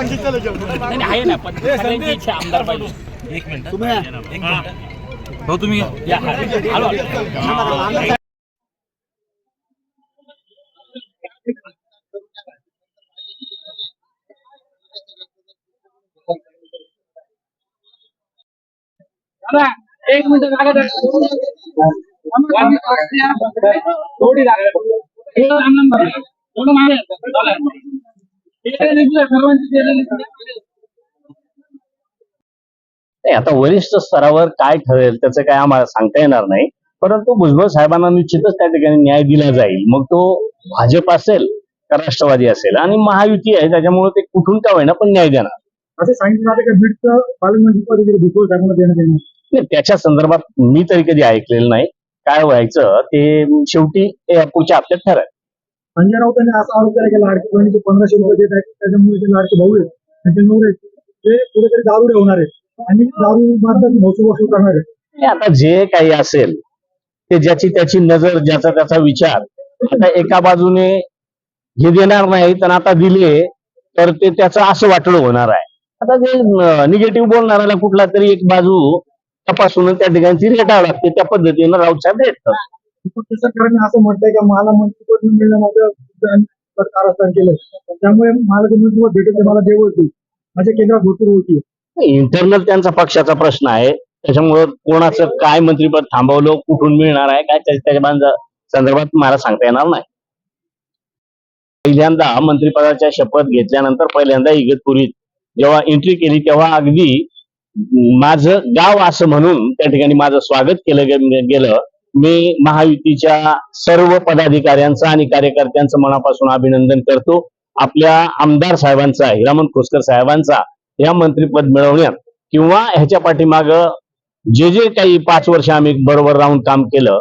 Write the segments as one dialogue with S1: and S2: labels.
S1: नाही, नाही, आहे ना पण सगळ्यांची इच्छा आमदार पाहिजे.
S2: एक मिनिट.
S3: तुम्ही
S2: भाऊ तुम्ही
S1: या, एक मिनिट जागा द्या. थोडी जागा द्या. थोडं मागे या.
S4: नाही आता वरिष्ठ स्तरावर काय ठरेल त्याचं काय आम्हाला सांगता येणार नाही. परंतु भुजबळ साहेबांना निश्चितच त्या ठिकाणी न्याय दिला जाईल. मग तो भाजप असेल का राष्ट्रवादी असेल? आणि महायुती आहे त्याच्यामुळे ते कुठून का होईना पण न्याय देणार.
S3: असे सांगितलं
S4: नाही, त्याच्या संदर्भात मी तरी कधी ऐकलेलं नाही. काय व्हायचं ते शेवटी पुढच्या हप्त्यात ठरेल.
S3: संजय राऊत यांनी असा आरोप केला की लाडकी बहिणीचे पंधराशे रुपये देत आहेत त्याच्यामुळे जे लाडके भाऊ आहेत त्यांचे नवरे आहेत, ते कुठेतरी दारुडे होणार आहेत. आणि दारू मार्फत महसूल वसूल करणार आहेत.
S4: आता जे काही असेल ते ज्याची त्याची नजर ज्याचा त्याचा विचार आता एका बाजूने हे देणार नाही तर आता दिले तर ते त्याचं असं वाटलं होणार आहे. आता जे निगेटिव्ह बोलणाऱ्याला कुठला तरी एक बाजू तपासून त्या ठिकाणी रेटावं लागते त्या पद्धतीनं राऊत साहेब रेटतात
S3: सरकारने असं म्हटलंय का मला मंत्रिपद मिळणं माझं कारस्थान केलं त्यामुळे मला ते मंत्रिपद भेटत मला देव होती. माझ्या केंद्रात भरपूर होती.
S4: इंटरनल त्यांचा पक्षाचा प्रश्न आहे. त्याच्यामुळे कोणाचं काय मंत्रीपद थांबवलं कुठून मिळणार आहे काय त्याच्या संदर्भात मला सांगता येणार नाही. पहिल्यांदा मंत्रिपदाच्या शपथ घेतल्यानंतर पहिल्यांदा इगतपुरीत जेव्हा एंट्री केली तेव्हा अगदी माझं गाव असं म्हणून त्या ठिकाणी माझं स्वागत केलं गेलं. मी महायुतीच्या सर्व पदाधिकाऱ्यांचं आणि कार्यकर्त्यांचं मनापासून अभिनंदन करतो. आपल्या आमदार साहेबांचा हिरामन खोसकर साहेबांचा या मंत्रीपद मिळवण्यात किंवा ह्याच्या पाठीमाग जे जे काही पाच वर्ष आम्ही बरोबर राहून काम केलं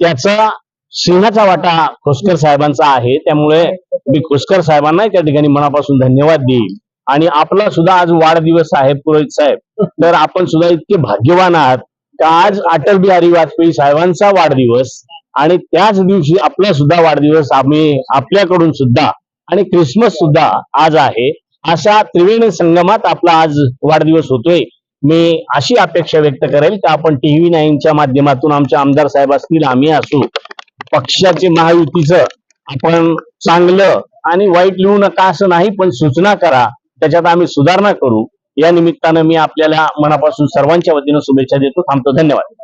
S4: त्याचा सिंहाचा वाटा खोसकर साहेबांचा आहे. त्यामुळे मी खोसकर साहेबांना त्या ठिकाणी मनापासून धन्यवाद देईल आणि आपला सुद्धा आज वाढदिवस आहे पुरोहित साहेब. तर आपण सुद्धा इतके भाग्यवान आहात. का आज अटल बिहारी वाजपेयी साहेबांचा वाढदिवस आणि त्याच दिवशी आपला सुद्धा वाढदिवस आम्ही आपल्याकडून सुद्धा आणि क्रिसमस सुद्धा आज आहे अशा त्रिवेणी संगमात आपला आज वाढदिवस होतोय. मी अशी अपेक्षा व्यक्त करेल की आपण टीव्ही नाईनच्या माध्यमातून आमचे आमदार साहेब असतील आम्ही असू. पक्षाचे महायुतीचं आपण चांगलं आणि वाईट लिहू नका असं नाही पण सूचना करा. त्याच्यात आम्ही सुधारणा करू. या निमित्तानं मी आपल्याला मनापासून सर्वांच्या वतीनं शुभेच्छा देतो. थांबतो. धन्यवाद.